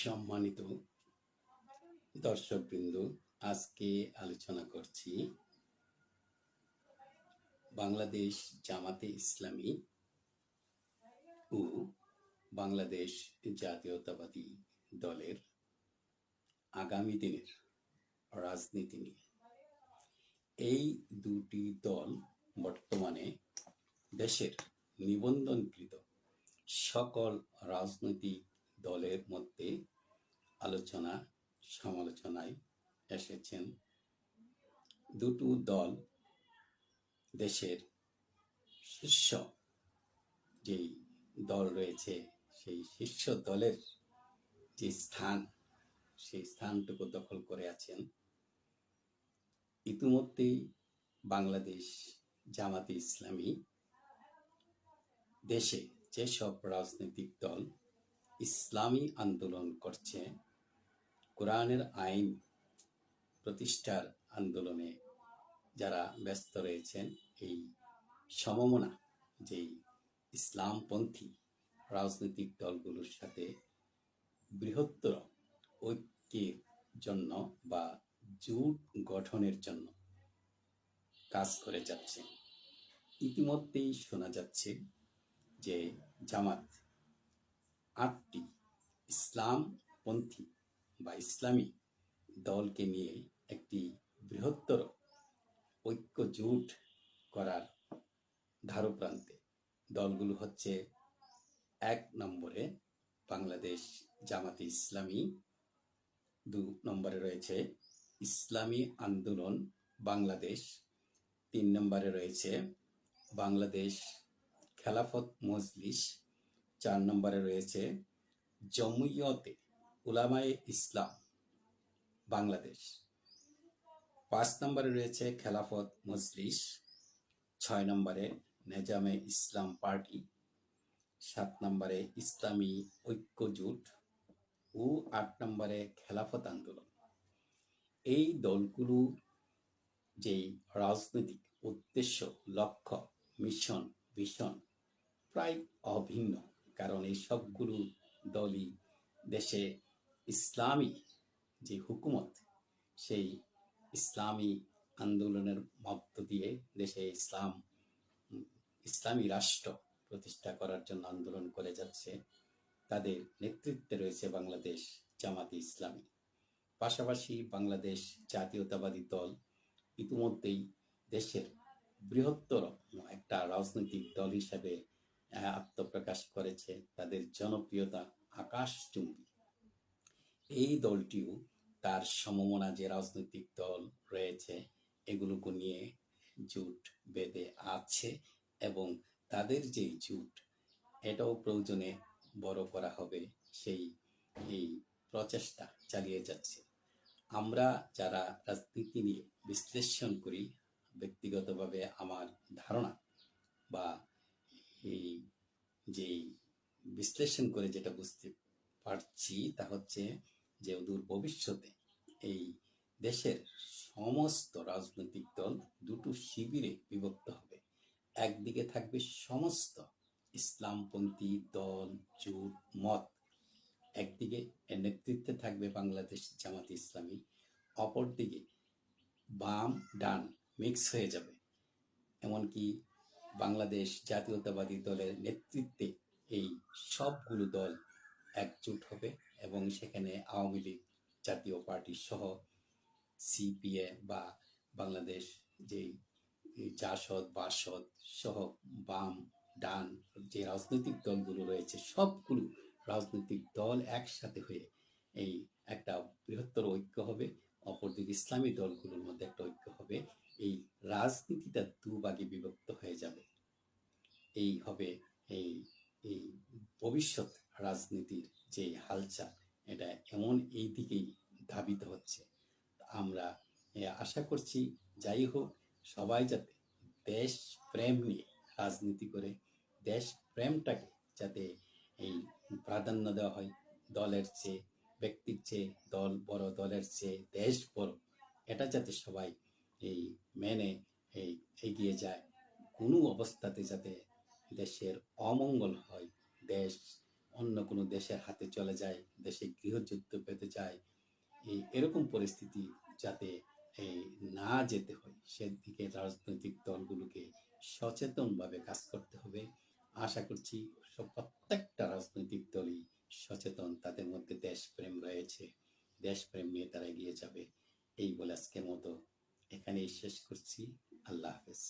সম্মানিত দর্শকবৃন্দ, আজকে আলোচনা করছি বাংলাদেশ জামাতে ইসলামী ও বাংলাদেশ জাতীয়তাবাদী দলের আগামী দিনের রাজনীতি নিয়ে। এই দুটি দল বর্তমানে দেশের নিবন্ধনকৃত সকল রাজনৈতিক দলের মধ্যে আলোচনা, সমালোচনায় এসেছেন দুটো দল দেশের শীর্ষ, যেই দল রয়েছে সেই শীর্ষ দলের যে স্থান, সেই স্থানটুকু দখল করে আছেন। ইতিমধ্যেই বাংলাদেশ জামাতে ইসলামী দেশে যেসব রাজনৈতিক দল ইসলামী আন্দোলন করছে কোরআনের আইন প্রতিষ্ঠার আন্দোলনে যারা ব্যস্ত রয়েছেন, এই সমমনা, যেই ইসলামপন্থী রাজনৈতিক দলগুলোর সাথে বৃহত্তর ঐক্যের জন্য বা জোট গঠনের জন্য কাজ করে যাচ্ছে ইতিমধ্যেই শোনা যাচ্ছে যে জামাত আটটি ইসলামপন্থী বা ইসলামী দলকে নিয়ে একটি বৃহত্তর ঐক্য জোট করার ধারপ্রান্তে দলগুলো হচ্ছে এক নম্বরে বাংলাদেশ জামাতে ইসলামী, দু নম্বরে রয়েছে ইসলামী আন্দোলন বাংলাদেশ, তিন নম্বরে রয়েছে বাংলাদেশ খেলাফত মজলিস, চার নম্বরে রয়েছে জমুইয়তে উলামায়ে ইসলাম, বাংলাদেশ। পাঁচ নম্বরে রয়েছে খেলাফত মজলিস, ছয় নম্বরে নেজামে ইসলাম পার্টি, সাত নম্বরে ইসলামী ঐক্য জোট ও আট নম্বরে খেলাফত আন্দোলন। এই দলগুলো যেই রাজনৈতিক উদ্দেশ্য, লক্ষ্য, মিশন, ভিশন প্রায় অভিন্ন, কারণ এই সবগুলো দলই দেশে ইসলামী যে হুকুমত, সেই ইসলামী আন্দোলনের মধ্য দিয়ে দেশে ইসলাম, ইসলামী রাষ্ট্র প্রতিষ্ঠা করার জন্য আন্দোলন করে যাচ্ছে। তাদের নেতৃত্বে রয়েছে বাংলাদেশ জামাতে ইসলামী। পাশাপাশি বাংলাদেশ জাতীয়তাবাদী দল ইতিমধ্যেই দেশের বৃহত্তর একটা রাজনৈতিক দল হিসাবে আত্মপ্রকাশ করেছে। তাদের জনপ্রিয়তা আকাশচুম্বী। এই দলটিও তার সমমনা যে রাজনৈতিক দল রয়েছে, এগুলোকে নিয়ে জোট বেঁধে আছে এবং তাদের যে জোট, এটাও প্রয়োজনে বড় করা হবে সেই এই প্রচেষ্টা চালিয়ে যাচ্ছে। আমরা যারা রাজনীতি নিয়ে বিশ্লেষণ করি, ব্যক্তিগতভাবে আমার ধারণা বা এই যে বিশ্লেষণ করে যেটা বুঝতে পারছি তা হচ্ছে যে অদূর ভবিষ্যতে এই দেশের সমস্ত রাজনৈতিক দল দুটো শিবিরে বিভক্ত হবে। একদিকে থাকবে সমস্ত ইসলামপন্থী দল, জোট, মত। একদিকে নেতৃত্বে থাকবে বাংলাদেশ জামাত ইসলামী। অপরদিকে বাম, ডান মিক্স হয়ে যাবে। এমনকি বাংলাদেশ জাতীয়তাবাদী দলের নেতৃত্বে এই সবগুলো দল একজোট হবে এবং সেখানে আওয়ামী লীগ জাতীয় পার্টি সহ সিপিএ বা বাংলাদেশ যে জাসদ, বাসদ সহ বাম, ডান যে রাজনৈতিক দলগুলো রয়েছে, সবগুলো রাজনৈতিক দল একসাথে হয়ে এই একটা বৃহত্তর ঐক্য হবে। অপরদিকে ইসলামী দলগুলোর মধ্যে একটা ঐক্য হবে। এই রাজনীতিটা দুভাগে বিভক্ত হয়ে যাবে। এই হবে এই এই ভবিষ্যৎ রাজনীতির যে হালচাল, এটা এমন এই দিকেই ধাবিত হচ্ছে। আমরা আশা করছি, যাই হোক, সবাই যাতে দেশ প্রেম নিয়ে রাজনীতি করে দেশ প্রেমটাকে যাতে এই প্রাধান্য দেওয়া হয়, দলের চেয়ে, ব্যক্তির চেয়ে, দল বড়, দলের চেয়ে, দেশ বড়, এটা যাতে সবাই এই মেনে, এই এগিয়ে যায়। কোনো অবস্থাতে যাতে দেশের অমঙ্গল হয়, দেশ অন্য কোনো দেশের হাতে চলে যায়, দেশে গৃহযুদ্ধ পেতে যায়, এই এরকম পরিস্থিতি যাতে এই না যেতে হয়, সেদিকে রাজনৈতিক দলগুলোকে সচেতনভাবে কাজ করতে হবে। আশা করছি প্রত্যেকটা রাজনৈতিক দলই সচেতন, তাদের মধ্যে দেশপ্রেম রয়েছে, দেশপ্রেম নিয়ে তারা এগিয়ে যাবে। এই বলে আজকের মতো এখানেই শেষ করছি। আল্লাহ হাফেজ।